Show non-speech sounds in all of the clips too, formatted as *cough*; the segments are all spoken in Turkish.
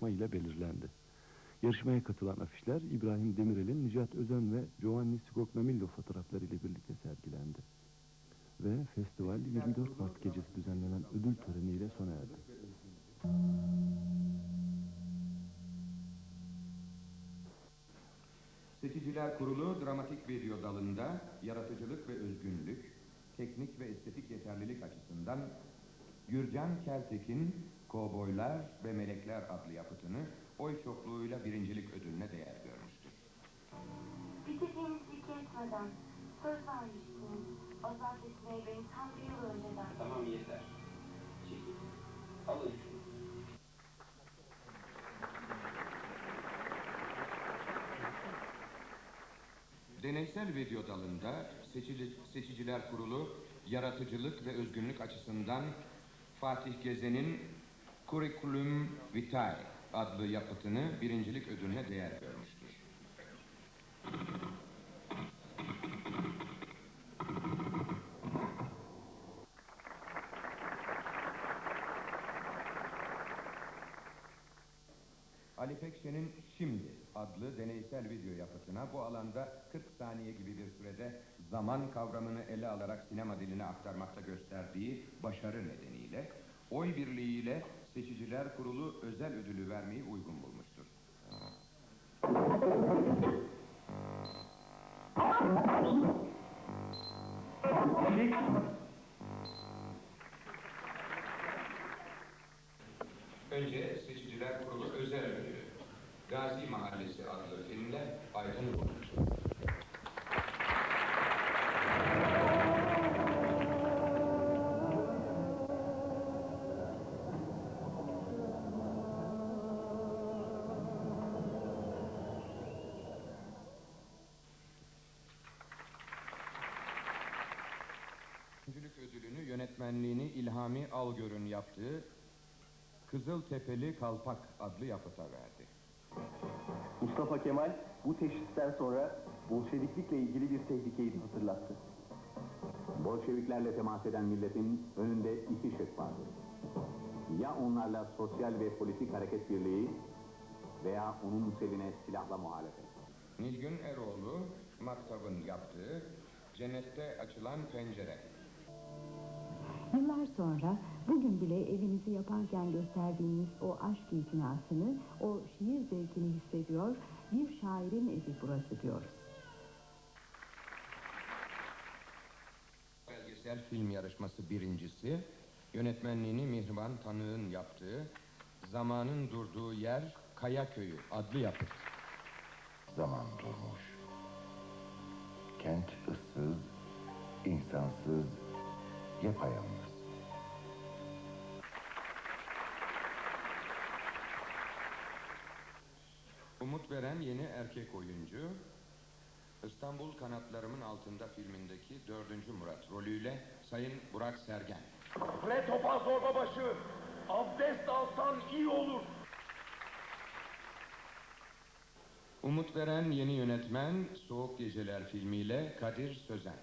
yarışma ile belirlendi. Yarışmaya katılan afişler İbrahim Demirel'in Nicat Özen ve Giovanni Scognamillo fotoğrafları ile birlikte sergilendi. Ve festival 24 Mart gecesi düzenlenen ödül töreniyle sona erdi. Seçiciler Kurulu dramatik video dalında yaratıcılık ve özgünlük, teknik ve estetik yeterlilik açısından Gürcan Keltekin, Kovboylar ve Melekler adlı yapıtını oy çokluğuyla birincilik ödülüne değer görmüştür. Bitirdiğinizi kesmeden söz vermiştiniz. Azat etmeye beni tam bir yıl önceden. Tamam yeter. Çekil. Alın şunu. Deneysel video dalında seçici, Seçiciler Kurulu yaratıcılık ve özgünlük açısından Fatih Gezen'in Curriculum Vitae adlı yapıtını birincilik ödülüne değer görmüştür. Ali Pekşen'in Şimdi adlı deneysel video yapıtına bu alanda 40 saniye gibi bir sürede zaman kavramını ele alarak sinema diline aktarmakta gösterdiği başarı nedeniyle oy birliğiyle Seçiciler Kurulu özel ödülü vermeyi uygun bulmuştur. Önce Seçiciler Kurulu özel ödülü. Gazi Mahallesi adlı filmle Aydın Bulmuş. İlhami Algör'ün yaptığı Kızıl Tepeli Kalpak adlı yapıta verdi. Mustafa Kemal bu teşhisten sonra Bolşeviklikle ilgili bir tehlikeyi hatırlattı. Bolşeviklerle temas eden milletin önünde iki şık vardır. Ya onlarla sosyal ve politik hareket birliği veya onun seline silahla muhalefet. Nilgün Eroğlu, Maktab'ın yaptığı Cennette Açılan Pencere. Yıllar sonra bugün bile evinizi yaparken gösterdiğiniz o aşk itinasını, o şiir zevkini hissediyor, bir şairin evi burası diyoruz. Belgesel film yarışması birincisi, yönetmenliğini Mihriban Tanık'ın yaptığı Zamanın Durduğu Yer Kaya Köyü adlı yapıt. Zaman durmuş. Kent ıssız, insansız, yapayalnız. Umut veren yeni erkek oyuncu, İstanbul Kanatlarımın Altında filmindeki dördüncü Murat rolüyle Sayın Burak Sergen. Ve topa zorba başı. Abdest alsan iyi olur. Umut veren yeni yönetmen Soğuk Geceler filmiyle Kadir Sözen.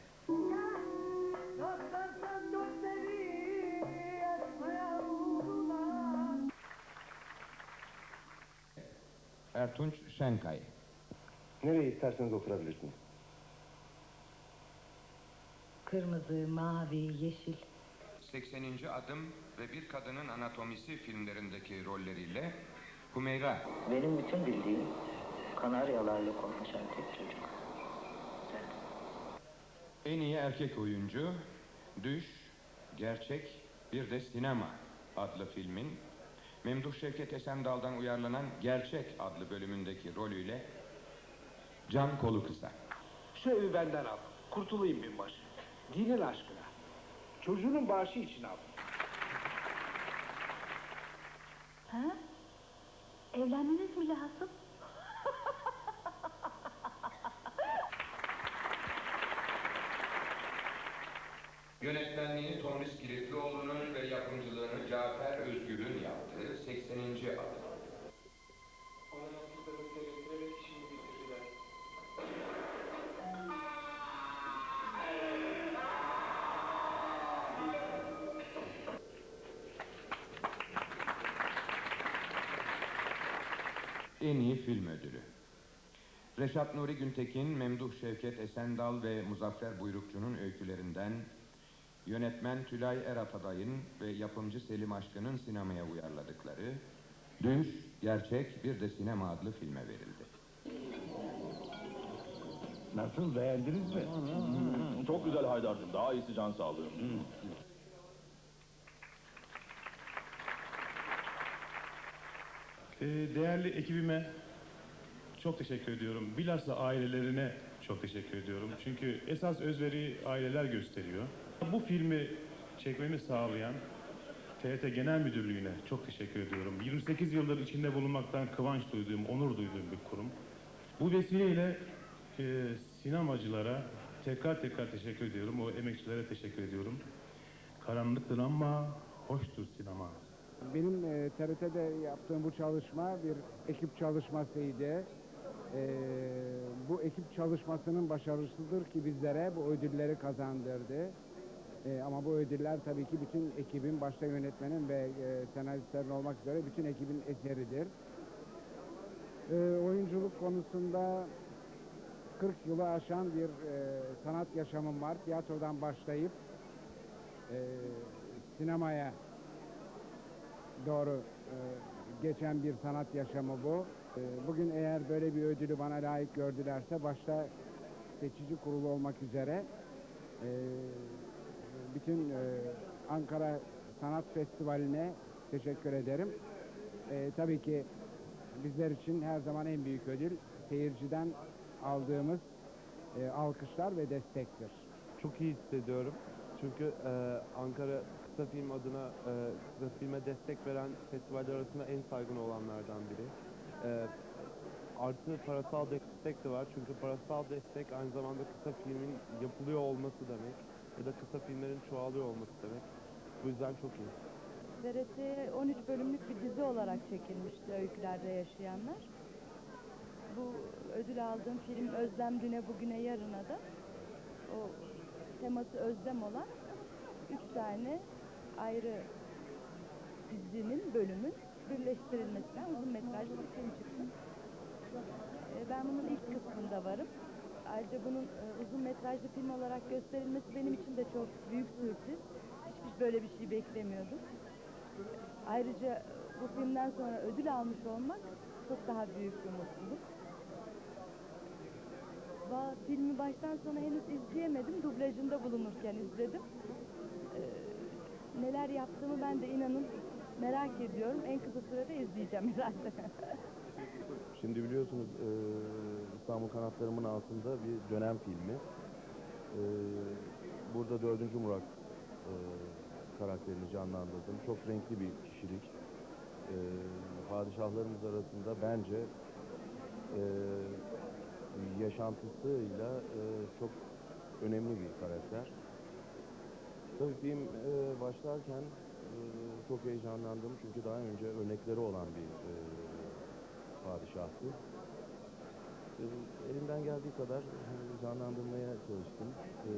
Ertunç Şenkay. Nereye isterseniz oturabilirsiniz. Kırmızı, mavi, yeşil. 80. Adım ve Bir Kadının Anatomisi filmlerindeki rolleriyle Hümeyra. Benim bütün bildiğim kanaryalarla konuşan tek çocuk. Sen. En iyi erkek oyuncu Düş, Gerçek, Bir de Sinema adlı filmin Memduh Şevket Esendal'dan uyarlanan Gerçek adlı bölümündeki rolüyle Can Kolu Kısa. Şu evi benden al. Kurtulayım binbaşı. Dinin aşkına. Çocuğunun bağışı için al. Ha? Evlenmeniz mi lazım? Yönetmenliğini Tomris Kilitlioğlu'nun ve yapımcılığını Cafer Özgür'ün 80. Adım. En iyi film ödülü. Reşat Nuri Güntekin, Memduh Şevket Esendal ve Muzaffer Buyrukçu'nun öykülerinden yönetmen Tülay Erataday'ın ve yapımcı Selim Aşkın'ın sinemaya uyarladıkları Düş, Gerçek Bir de Sinema adlı filme verildi. Nasıl beğendiniz mi? Çok güzel Haydar'cığım. Daha iyisi can sağlığı. Ee, değerli ekibime çok teşekkür ediyorum. Bilhassa ailelerine çok teşekkür ediyorum. Çünkü esas özveri aileler gösteriyor. Bu filmi çekmemi sağlayan TRT Genel Müdürlüğü'ne çok teşekkür ediyorum. 28 yıldır içinde bulunmaktan kıvanç duyduğum, onur duyduğum bir kurum. Bu vesileyle e, sinemacılara tekrar tekrar teşekkür ediyorum. O emekçilere teşekkür ediyorum. Karanlıktır ama hoştur sinema. Benim e, TRT'de yaptığım bu çalışma bir ekip çalışmasıydı. E, bu ekip çalışmasının başarısıdır ki bizlere bu ödülleri kazandırdı. E, ama bu ödüller tabii ki bütün ekibin, başta yönetmenin ve e, senaristlerin olmak üzere bütün ekibin eseridir. E, oyunculuk konusunda 40 yılı aşan bir e, sanat yaşamım var. Tiyatrodan başlayıp e, sinemaya doğru e, geçen bir sanat yaşamı bu. E, bugün eğer böyle bir ödülü bana layık gördülerse başta seçici kurulu olmak üzere e, bütün e, Ankara Sanat Festivali'ne teşekkür ederim. E, tabii ki bizler için her zaman en büyük ödül seyirciden aldığımız e, alkışlar ve destektir. Çok iyi hissediyorum. Çünkü e, Ankara kısa film adına e, kısa filme destek veren festivaller arasında en saygın olanlardan biri. E, artı parasal destek de var. Çünkü parasal destek aynı zamanda kısa filmin yapılıyor olması demek. Ya da kısa filmlerin çoğalıyor olması demek. Bu yüzden çok iyi. TRT 13 bölümlük bir dizi olarak çekilmişti Öykülerde Yaşayanlar. Bu ödül aldığım film Özlem Düne Bugüne Yarına da o teması özlem olan üç tane ayrı dizinin, bölümün birleştirilmesinden uzun metrajlı bir film çıktı. Ee, Ben bunun ilk kısmında varım. Ayrıca bunun e, uzun metrajlı film olarak gösterilmesi benim için de çok büyük sürpriz. Hiç böyle bir şey beklemiyordum. Ayrıca e, bu filmden sonra ödül almış olmak çok daha büyük bir mutluluk. Va, filmi baştan sona henüz izleyemedim. Dublajında bulunurken izledim. Ee, neler yaptığımı ben de inanın merak ediyorum. En kısa sürede izleyeceğim *laughs* herhalde. Şimdi biliyorsunuz e, İstanbul Kanatlarımın altında bir dönem filmi. E, burada dördüncü Murat e, karakterini canlandırdım. Çok renkli bir kişilik. E, padişahlarımız arasında bence e, yaşantısıyla e, çok önemli bir karakter. Tabii film e, başlarken e, çok heyecanlandım çünkü daha önce örnekleri olan bir e, padişahtı. E, elimden geldiği kadar e, canlandırmaya çalıştım. E,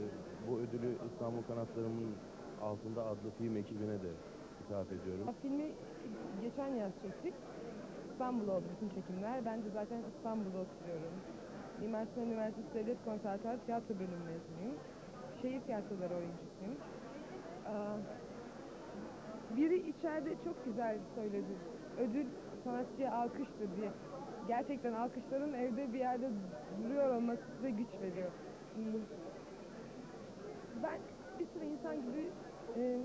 bu ödülü İstanbul Kanatlarımın altında adlı film ekibine de ithaf ediyorum. Filmi geçen yaz çektik. İstanbul'da oldu bütün çekimler. Ben de zaten İstanbul'da oturuyorum. Mimar Üniversitesi Devlet Konservatuarı Tiyatro Bölümü mezunuyum. Şehir tiyatroları oyuncusuyum. Aa, Biri içeride çok güzel söyledi. Ödül sanatçıya alkıştır diye. Gerçekten alkışların evde bir yerde duruyor olması size güç veriyor. Ben bir sürü insan gibi e,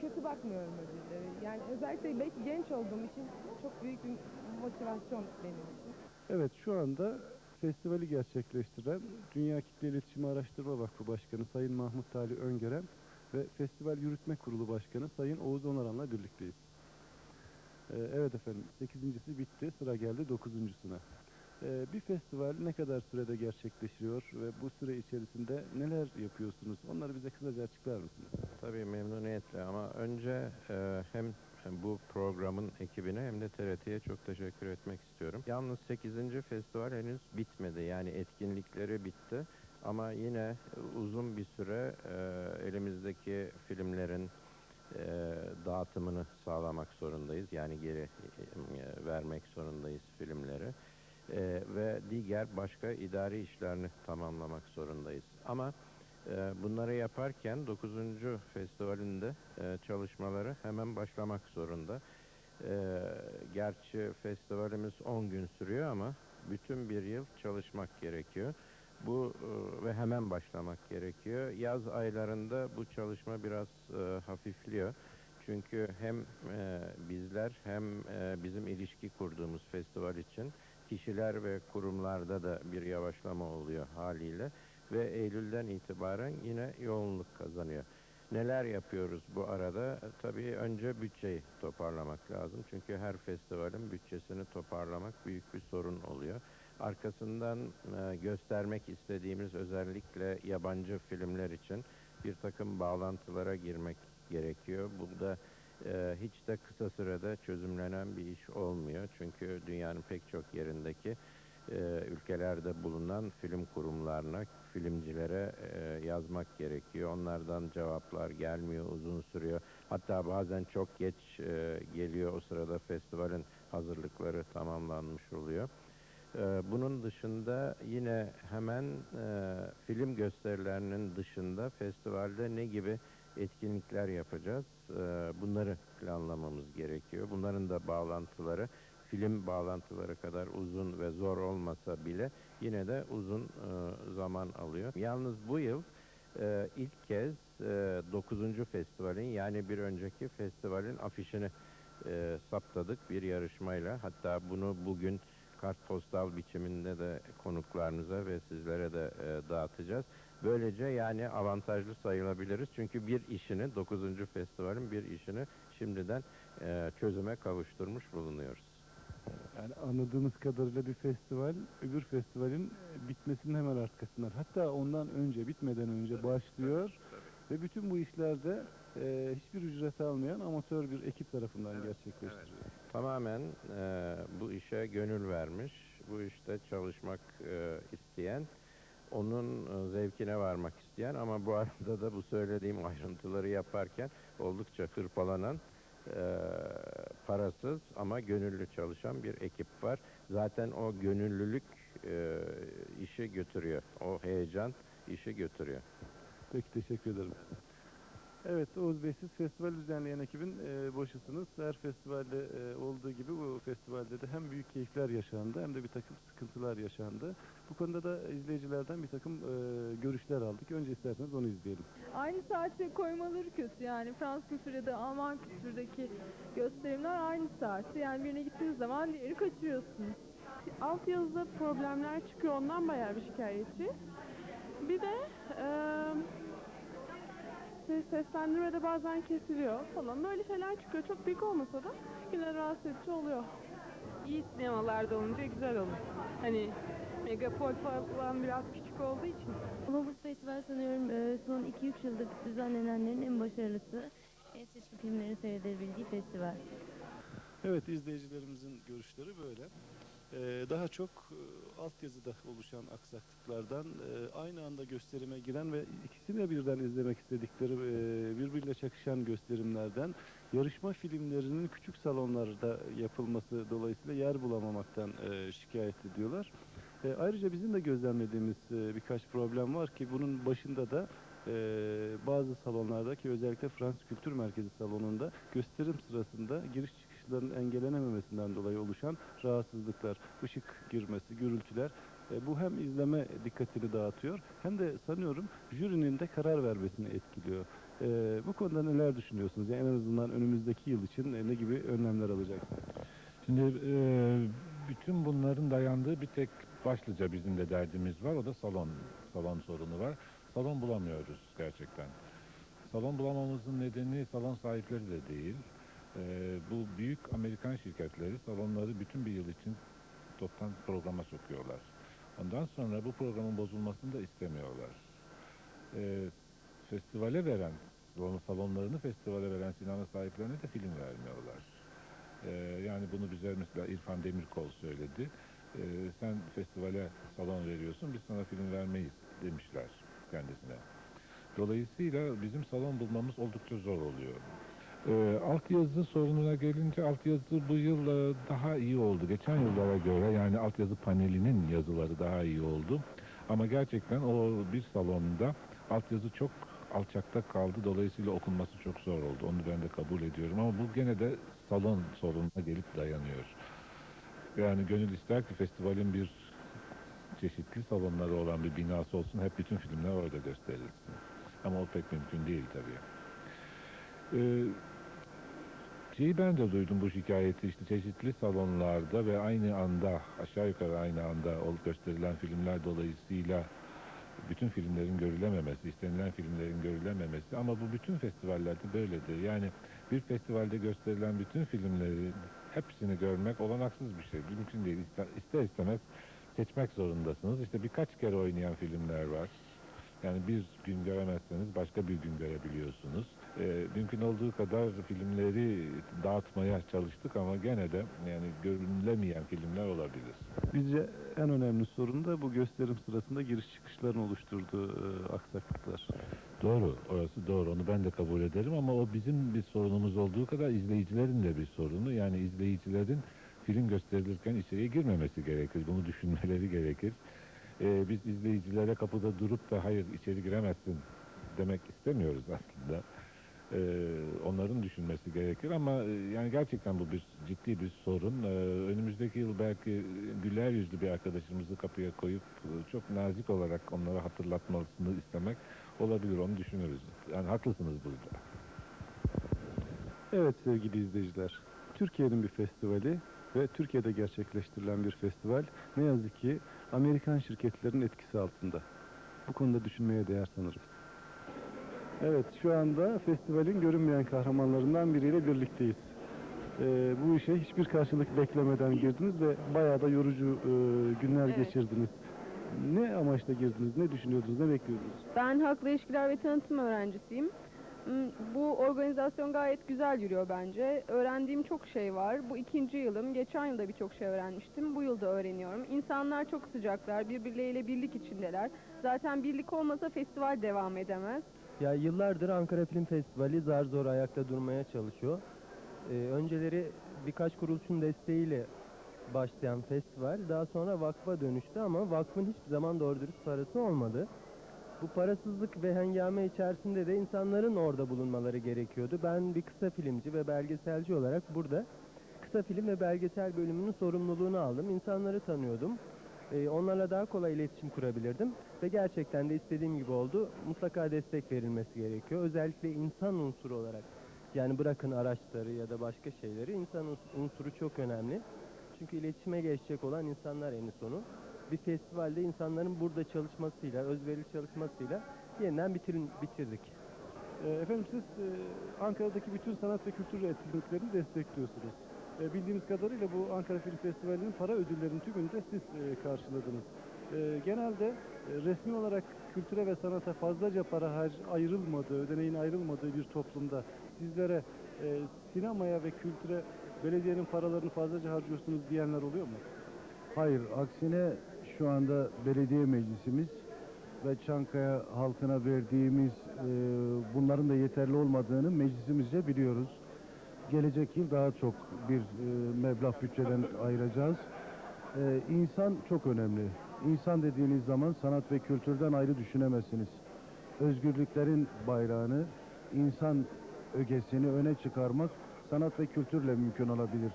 kötü bakmıyorum ödülleri. Yani özellikle belki genç olduğum için çok büyük bir motivasyon benim için. Evet şu anda festivali gerçekleştiren Dünya Kitle İletişimi Araştırma Vakfı Başkanı Sayın Mahmut Tali Öngören ve Festival Yürütme Kurulu Başkanı Sayın Oğuz Onaran'la birlikteyiz. Ee, evet efendim, sekizincisi bitti, sıra geldi dokuzuncusuna. Ee, bir festival ne kadar sürede gerçekleşiyor ve bu süre içerisinde neler yapıyorsunuz? Onları bize kısaca açıklar mısınız? Tabii memnuniyetle ama önce e, hem bu programın ekibine hem de TRT'ye çok teşekkür etmek istiyorum. Yalnız 8. festival henüz bitmedi. Yani etkinlikleri bitti. Ama yine uzun bir süre e, elimizdeki filmlerin e, dağıtımını sağlamak zorundayız. Yani geri e, vermek zorundayız filmleri. E, ve diğer başka idari işlerini tamamlamak zorundayız. Ama e, bunları yaparken 9. festivalinde e, çalışmaları hemen başlamak zorunda. E, gerçi festivalimiz 10 gün sürüyor ama bütün bir yıl çalışmak gerekiyor. Bu e, ve hemen başlamak gerekiyor. Yaz aylarında bu çalışma biraz e, hafifliyor. Çünkü hem e, bizler hem e, bizim ilişki kurduğumuz festival için kişiler ve kurumlarda da bir yavaşlama oluyor haliyle ve Eylül'den itibaren yine yoğunluk kazanıyor. Neler yapıyoruz bu arada? Tabii önce bütçeyi toparlamak lazım. Çünkü her festivalin bütçesini toparlamak büyük bir sorun oluyor. Arkasından e, göstermek istediğimiz özellikle yabancı filmler için bir takım bağlantılara girmek gerekiyor. Burada e, hiç de kısa sürede çözümlenen bir iş olmuyor. Çünkü dünyanın pek çok yerindeki e, ülkelerde bulunan film kurumlarına, filmcilere e, yazmak gerekiyor. Onlardan cevaplar gelmiyor, uzun sürüyor. Hatta bazen çok geç e, geliyor. O sırada festivalin hazırlıkları tamamlanmış oluyor. E, bunun dışında yine hemen e, film gösterilerinin dışında festivalde ne gibi etkinlikler yapacağız? E, bunları planlamamız gerekiyor. Bunların da bağlantıları film bağlantıları kadar uzun ve zor olmasa bile yine de uzun e, zaman alıyor. Yalnız bu yıl e, ilk kez e, 9. festivalin yani bir önceki festivalin afişini saptadık bir yarışmayla. Hatta bunu bugün kartpostal biçiminde de konuklarınıza ve sizlere de e, dağıtacağız. Böylece yani avantajlı sayılabiliriz. Çünkü bir işini 9. festivalin bir işini şimdiden e, çözüme kavuşturmuş bulunuyoruz. Yani anladığımız kadarıyla bir festival öbür festivalin bitmesinin hemen arkasından hatta ondan önce bitmeden önce başlıyor ve bütün bu işlerde e, hiçbir ücret almayan amatör bir ekip tarafından gerçekleştiriliyor. Tamamen e, bu işe gönül vermiş, bu işte çalışmak e, isteyen, onun e, zevkine varmak isteyen ama bu *laughs* arada da bu söylediğim ayrıntıları yaparken oldukça hırpalanan, e, parasız ama gönüllü çalışan bir ekip var. Zaten o gönüllülük e, işi götürüyor, o heyecan işi götürüyor. Peki teşekkür ederim. Evet Oğuz Bey siz festival düzenleyen ekibin e, başısınız. Her festivalde e, olduğu gibi bu festivalde de hem büyük keyifler yaşandı hem de bir takım sıkıntılar yaşandı. Bu konuda da izleyicilerden bir takım e, görüşler aldık. Önce isterseniz onu izleyelim. Aynı saate koymaları kötü yani Fransız kültürü ya Alman kültürdeki gösterimler aynı saatte yani birine gittiğiniz zaman diğerini kaçırıyorsunuz. Altyazıda problemler çıkıyor ondan bayağı bir şikayetçi. Bir de eee ses- seslendirmede bazen kesiliyor falan. Böyle şeyler çıkıyor. Çok büyük olmasa da yine rahatsız edici oluyor. İyi sinemalarda olunca güzel olur. Hani megapol falan biraz küçük olduğu için. Ama bu festival sanıyorum e, son 2-3 yıldır düzenlenenlerin en başarılısı, en seçkin filmlerin seyredilebildiği festival. Evet izleyicilerimizin görüşleri böyle. Ee, daha çok e, altyazıda oluşan aksaklıklardan e, aynı anda gösterime giren ve ikisini de birden izlemek istedikleri e, birbiriyle çakışan gösterimlerden yarışma filmlerinin küçük salonlarda yapılması dolayısıyla yer bulamamaktan şikayet ediyorlar. Ayrıca bizim de gözlemlediğimiz birkaç problem var ki bunun başında da e, bazı salonlarda ki özellikle Fransız Kültür Merkezi salonunda gösterim sırasında giriş çıkışların engellenememesinden dolayı oluşan rahatsızlıklar, ışık girmesi, gürültüler e, bu hem izleme dikkatini dağıtıyor hem de sanıyorum jürinin de karar vermesini etkiliyor. E, bu konuda neler düşünüyorsunuz? Yani en azından önümüzdeki yıl için e, ne gibi önlemler alacaksınız? Şimdi e, bütün bunların dayandığı bir tek başlıca bizim de derdimiz var. O da salon. Salon sorunu var. Salon bulamıyoruz gerçekten. Salon bulamamızın nedeni salon sahipleri de değil. E, bu büyük Amerikan şirketleri salonları bütün bir yıl için toptan programa sokuyorlar. Ondan sonra bu programın bozulmasını da istemiyorlar. E, festivale veren, salon- salonlarını festivale veren sinema sahiplerine de film vermiyorlar. Ee, yani bunu bize mesela İrfan Demirkol söyledi. Ee, sen festivale salon veriyorsun, biz sana film vermeyiz demişler kendisine. Dolayısıyla bizim salon bulmamız oldukça zor oluyor. Ee, altyazı sorununa gelince altyazı bu yıl e, daha iyi oldu. Geçen yıllara göre yani altyazı panelinin yazıları daha iyi oldu. Ama gerçekten o bir salonda altyazı çok alçakta kaldı. Dolayısıyla okunması çok zor oldu. Onu ben de kabul ediyorum. Ama bu gene de salon sorununa gelip dayanıyor. Yani gönül ister ki festivalin bir çeşitli salonları olan bir binası olsun. Hep bütün filmler orada gösterilsin. Ama o pek mümkün değil tabii. Ee, şeyi ben de duydum bu şikayeti işte çeşitli salonlarda ve aynı anda aşağı yukarı aynı anda olup gösterilen filmler dolayısıyla bütün filmlerin görülememesi, istenilen filmlerin görülememesi ama bu bütün festivallerde böyledir. Yani bir festivalde gösterilen bütün filmleri hepsini görmek olanaksız bir şey. Mümkün değil. İster, istemez seçmek zorundasınız. İşte birkaç kere oynayan filmler var. Yani bir gün göremezseniz başka bir gün görebiliyorsunuz. Ee, mümkün olduğu kadar filmleri dağıtmaya çalıştık ama gene de yani görülemeyen filmler olabilir. Bizce en önemli sorun da bu gösterim sırasında giriş çıkışların oluşturduğu e, aksaklıklar. Doğru, orası doğru. Onu ben de kabul ederim ama o bizim bir sorunumuz olduğu kadar izleyicilerin de bir sorunu. Yani izleyicilerin film gösterilirken içeriye girmemesi gerekir. Bunu düşünmeleri gerekir. Ee, biz izleyicilere kapıda durup da hayır içeri giremezsin demek istemiyoruz aslında. Ee, onların düşünmesi gerekir ama e, yani gerçekten bu bir ciddi bir sorun. Ee, önümüzdeki yıl belki güler yüzlü bir arkadaşımızı kapıya koyup e, çok nazik olarak onlara hatırlatmasını istemek olabilir. Onu düşünürüz. Yani haklısınız burada. Evet sevgili izleyiciler, Türkiye'nin bir festivali ve Türkiye'de gerçekleştirilen bir festival ne yazık ki Amerikan şirketlerin etkisi altında. Bu konuda düşünmeye değer sanırım. Evet, şu anda festivalin görünmeyen kahramanlarından biriyle birlikteyiz. Ee, bu işe hiçbir karşılık beklemeden girdiniz ve bayağı da yorucu e, günler Evet. geçirdiniz. Ne amaçla girdiniz, ne düşünüyordunuz, ne bekliyordunuz? Ben halkla ilişkiler ve tanıtım öğrencisiyim. Hmm, Bu organizasyon gayet güzel yürüyor bence. Öğrendiğim çok şey var. Bu ikinci yılım. Geçen yılda birçok şey öğrenmiştim. Bu yılda öğreniyorum. İnsanlar çok sıcaklar. Birbirleriyle birlik içindeler. Zaten birlik olmasa festival devam edemez. Ya yıllardır Ankara Film Festivali zar zor ayakta durmaya çalışıyor. Ee, önceleri birkaç kuruluşun desteğiyle başlayan festival daha sonra vakfa dönüştü ama vakfın hiçbir zaman doğru dürüst parası olmadı. Bu parasızlık ve hengame içerisinde de insanların orada bulunmaları gerekiyordu. Ben bir kısa filmci ve belgeselci olarak burada kısa film ve belgesel bölümünün sorumluluğunu aldım. İnsanları tanıyordum. Ee, onlarla daha kolay iletişim kurabilirdim ve gerçekten de istediğim gibi oldu. Mutlaka destek verilmesi gerekiyor. Özellikle insan unsuru olarak. Yani bırakın araçları ya da başka şeyleri insan uns- unsuru çok önemli. Çünkü iletişime geçecek olan insanlar en sonu. Bir festivalde insanların burada çalışmasıyla, özverili çalışmasıyla yeniden bitirin, bitirdik. Ee, Efendim siz e, Ankara'daki bütün sanat ve kültür etkinliklerini destekliyorsunuz. E, Bildiğimiz kadarıyla bu Ankara Film Festivali'nin para ödüllerinin tümünü de siz e, karşıladınız. E, Genelde resmi olarak kültüre ve sanata fazlaca para har- ayrılmadığı, ödeneğin ayrılmadığı bir toplumda sizlere e, sinemaya ve kültüre belediyenin paralarını fazlaca harcıyorsunuz diyenler oluyor mu? Hayır, aksine şu anda belediye meclisimiz ve Çankaya halkına verdiğimiz e, bunların da yeterli olmadığını meclisimizce biliyoruz. Gelecek yıl daha çok bir e, meblağ bütçeden ayıracağız. E, insan çok önemli. İnsan dediğiniz zaman sanat ve kültürden ayrı düşünemezsiniz. Özgürlüklerin bayrağını, insan ögesini öne çıkarmak sanat ve kültürle mümkün olabilir.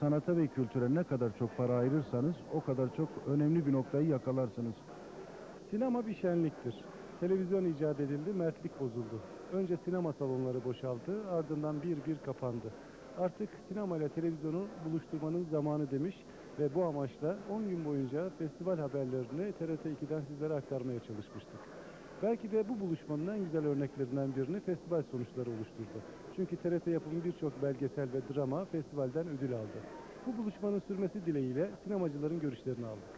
Sanata ve kültüre ne kadar çok para ayırırsanız o kadar çok önemli bir noktayı yakalarsınız. Sinema bir şenliktir. Televizyon icat edildi, mertlik bozuldu. Önce sinema salonları boşaldı, ardından bir bir kapandı. Artık sinema ile televizyonu buluşturmanın zamanı demiş ve bu amaçla 10 gün boyunca festival haberlerini TRT 2'den sizlere aktarmaya çalışmıştık. Belki de bu buluşmanın en güzel örneklerinden birini festival sonuçları oluşturdu. Çünkü TRT yapımı birçok belgesel ve drama festivalden ödül aldı. Bu buluşmanın sürmesi dileğiyle sinemacıların görüşlerini aldık.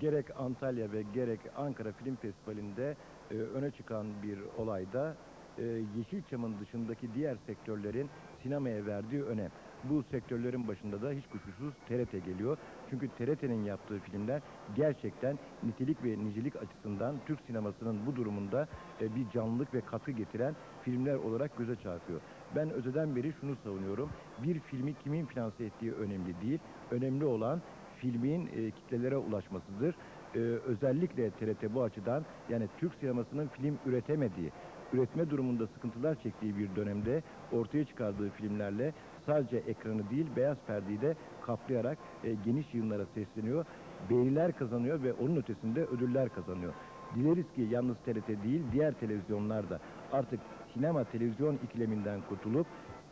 gerek Antalya ve gerek Ankara Film Festivali'nde e, öne çıkan bir olayda e, Yeşilçam'ın dışındaki diğer sektörlerin sinemaya verdiği önem. Bu sektörlerin başında da hiç kuşkusuz TRT geliyor. Çünkü TRT'nin yaptığı filmler gerçekten nitelik ve nicelik açısından Türk sinemasının bu durumunda e, bir canlılık ve katkı getiren filmler olarak göze çarpıyor. Ben öteden beri şunu savunuyorum. Bir filmi kimin finanse ettiği önemli değil. Önemli olan filmin e, kitlelere ulaşmasıdır. E, özellikle TRT bu açıdan yani Türk sinemasının film üretemediği, üretme durumunda sıkıntılar çektiği bir dönemde ortaya çıkardığı filmlerle sadece ekranı değil beyaz perdeyi de kaplayarak e, geniş yayınlara sesleniyor. Beğeniler kazanıyor ve onun ötesinde ödüller kazanıyor. Dileriz ki yalnız TRT değil diğer televizyonlar da artık sinema televizyon ikileminden kurtulup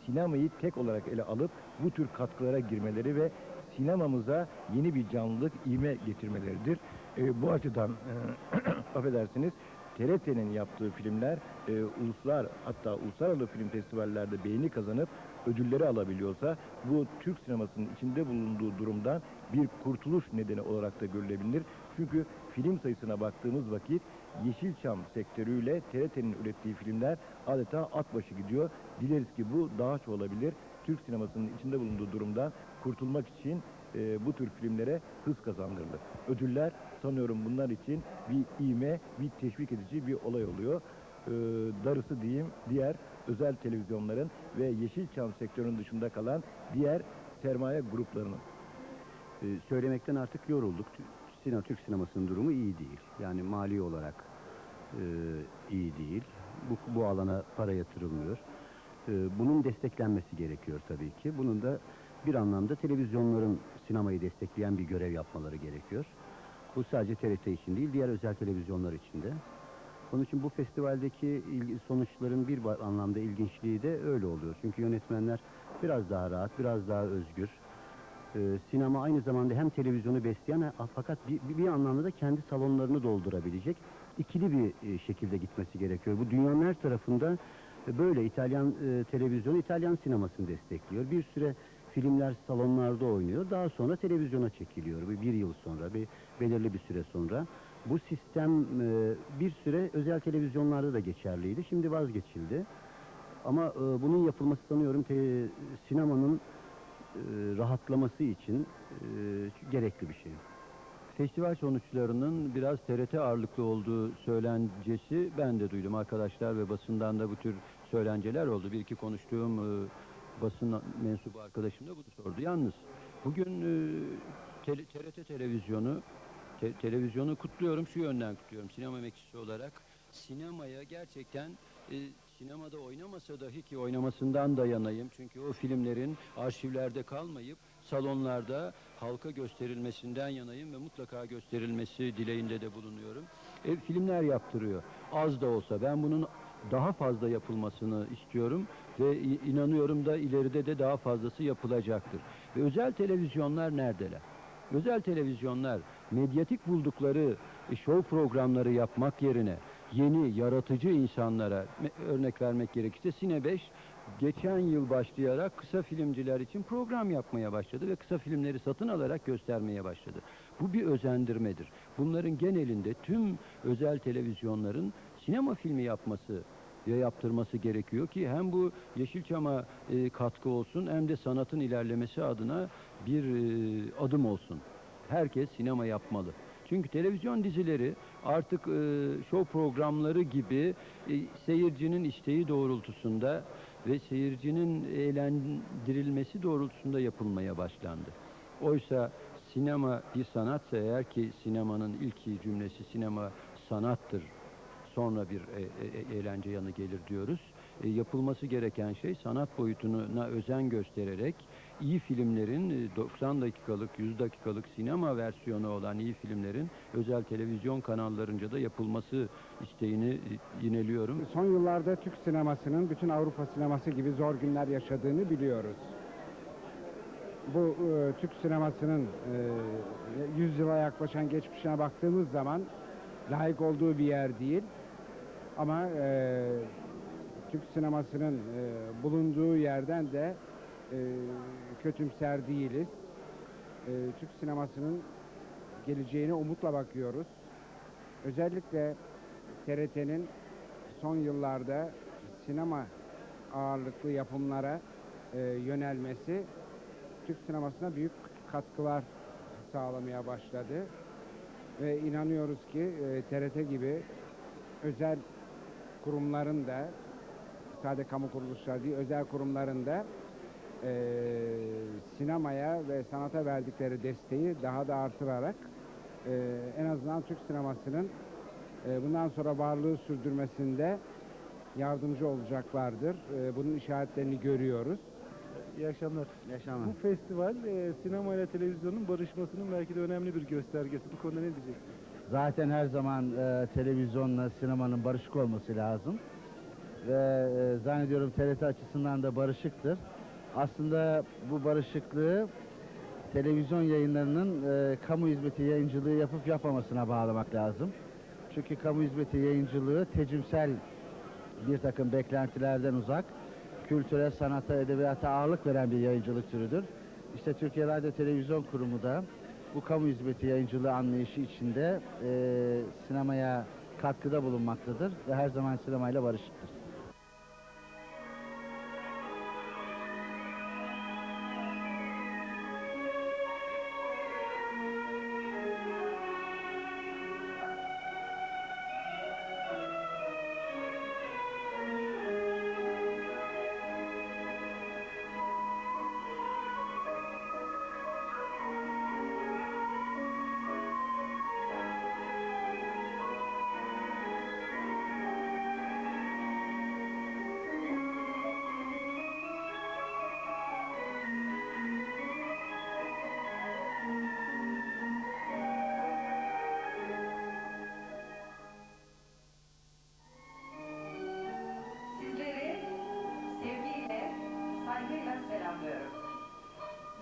sinemayı tek olarak ele alıp bu tür katkılara girmeleri ve sinemamıza yeni bir canlılık, ivme getirmeleridir. E, bu açıdan e, *clears throat* affedersiniz TRT'nin yaptığı filmler e, uluslar hatta uluslararası film festivallerde beğeni kazanıp ödülleri alabiliyorsa bu Türk sinemasının içinde bulunduğu durumdan bir kurtuluş nedeni olarak da görülebilir. Çünkü film sayısına baktığımız vakit Yeşilçam sektörüyle TRT'nin ürettiği filmler adeta at başı gidiyor. Dileriz ki bu daha çoğalabilir. Türk sinemasının içinde bulunduğu durumdan kurtulmak için e, bu tür filmlere hız kazandırılır. Ödüller sanıyorum bunlar için bir ivme, bir teşvik edici bir olay oluyor. E, darısı diyeyim diğer özel televizyonların ve Yeşilçam sektörünün dışında kalan diğer sermaye gruplarının. Ee, söylemekten artık yorulduk. Sina, Türk sinemasının durumu iyi değil. Yani mali olarak e, iyi değil. Bu, bu alana para yatırılmıyor. E, bunun desteklenmesi gerekiyor tabii ki. Bunun da bir anlamda televizyonların sinemayı destekleyen bir görev yapmaları gerekiyor. Bu sadece TRT için değil, diğer özel televizyonlar için de. Onun için bu festivaldeki sonuçların bir anlamda ilginçliği de öyle oluyor. Çünkü yönetmenler biraz daha rahat, biraz daha özgür. Ee, sinema aynı zamanda hem televizyonu besleyen ha- fakat bir, bir- anlamda da kendi salonlarını doldurabilecek ikili bir e, şekilde gitmesi gerekiyor. Bu dünyanın her tarafında e, böyle İtalyan e, televizyonu İtalyan sinemasını destekliyor. Bir süre filmler salonlarda oynuyor. Daha sonra televizyona çekiliyor. Bir, bir yıl sonra, bir belirli bir süre sonra. Bu sistem e, bir süre özel televizyonlarda da geçerliydi. Şimdi vazgeçildi. Ama e, bunun yapılması sanıyorum te- sinemanın e, rahatlaması için e, gerekli bir şey. Festival sonuçlarının biraz TRT ağırlıklı olduğu söylencesi ben de duydum. Arkadaşlar ve basından da bu tür söylenceler oldu. Bir iki konuştuğum e, basın mensubu arkadaşım da bunu sordu. Yalnız bugün e, TRT televizyonu te- televizyonu kutluyorum. Şu yönden kutluyorum sinema emekçisi olarak. Sinemaya gerçekten e, sinemada oynamasa dahi ki oynamasından da yanayım. Çünkü o filmlerin arşivlerde kalmayıp salonlarda halka gösterilmesinden yanayım ve mutlaka gösterilmesi dileğinde de bulunuyorum. E, filmler yaptırıyor. Az da olsa ben bunun daha fazla yapılmasını istiyorum ve inanıyorum da ileride de daha fazlası yapılacaktır. Ve özel televizyonlar neredeler? Özel televizyonlar medyatik buldukları e, show programları yapmak yerine yeni yaratıcı insanlara örnek vermek gerekirse Sine 5 geçen yıl başlayarak kısa filmciler için program yapmaya başladı ve kısa filmleri satın alarak göstermeye başladı. Bu bir özendirmedir. Bunların genelinde tüm özel televizyonların sinema filmi yapması ve yaptırması gerekiyor ki hem bu Yeşilçam'a e, katkı olsun hem de sanatın ilerlemesi adına bir e, adım olsun. Herkes sinema yapmalı. Çünkü televizyon dizileri artık e, show programları gibi e, seyircinin isteği doğrultusunda ve seyircinin eğlendirilmesi doğrultusunda yapılmaya başlandı. Oysa sinema bir sanatsa eğer ki sinemanın ilk cümlesi sinema sanattır sonra bir e, e, eğlence yanı gelir diyoruz. E, yapılması gereken şey sanat boyutuna özen göstererek iyi filmlerin e, 90 dakikalık, 100 dakikalık sinema versiyonu olan iyi filmlerin özel televizyon kanallarınca da yapılması isteğini e, yineliyorum. Son yıllarda Türk sinemasının bütün Avrupa sineması gibi zor günler yaşadığını biliyoruz. Bu e, Türk sinemasının e, 100 yıla yaklaşan geçmişine baktığımız zaman layık olduğu bir yer değil. Ama e, Türk sinemasının e, bulunduğu yerden de e, kötümser değiliz. E, Türk sinemasının geleceğine umutla bakıyoruz. Özellikle TRT'nin son yıllarda sinema ağırlıklı yapımlara e, yönelmesi Türk sinemasına büyük katkılar sağlamaya başladı. Ve inanıyoruz ki e, TRT gibi özel kurumların da sade kamu kuruluşları değil, özel kurumlarında e, sinemaya ve sanata verdikleri desteği daha da artırarak e, en azından Türk sinemasının e, bundan sonra varlığı sürdürmesinde yardımcı olacaklardır. E, bunun işaretlerini görüyoruz. İyi akşamlar. İyi akşamlar. Bu festival e, sinema ile televizyonun barışmasının belki de önemli bir göstergesi. Bu konuda ne diyeceksiniz? Zaten her zaman e, televizyonla sinemanın barışık olması lazım. Ve e, zannediyorum TRT açısından da barışıktır. Aslında bu barışıklığı televizyon yayınlarının e, kamu hizmeti yayıncılığı yapıp yapmamasına bağlamak lazım. Çünkü kamu hizmeti yayıncılığı tecimsel bir takım beklentilerden uzak, kültüre, sanata, edebiyata ağırlık veren bir yayıncılık türüdür. İşte Türkiye Radyo Televizyon Kurumu da bu kamu hizmeti yayıncılığı anlayışı içinde e, sinemaya katkıda bulunmaktadır ve her zaman sinemayla barışıktır.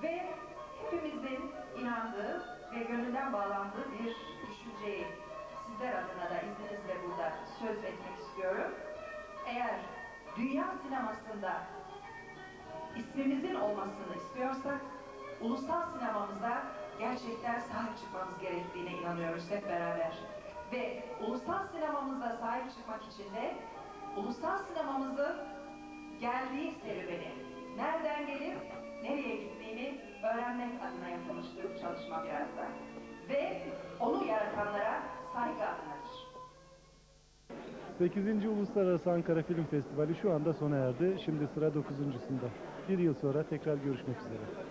Ve hepimizin inandığı ve gönülden bağlandığı bir düşünceyi sizler adına da izninizle burada söz etmek istiyorum. Eğer dünya sinemasında ismimizin olmasını istiyorsak, ulusal sinemamıza gerçekten sahip çıkmamız gerektiğine inanıyoruz hep beraber. Ve ulusal sinemamıza sahip çıkmak için de ulusal sinemamızın geldiği serüveni, nereden gelip nereye gittiğini öğrenmek adına yapılmıştır bu çalışma biraz da. Ve onu yaratanlara saygı adınadır. 8. Uluslararası Ankara Film Festivali şu anda sona erdi. Şimdi sıra 9.sunda. Bir yıl sonra tekrar görüşmek üzere.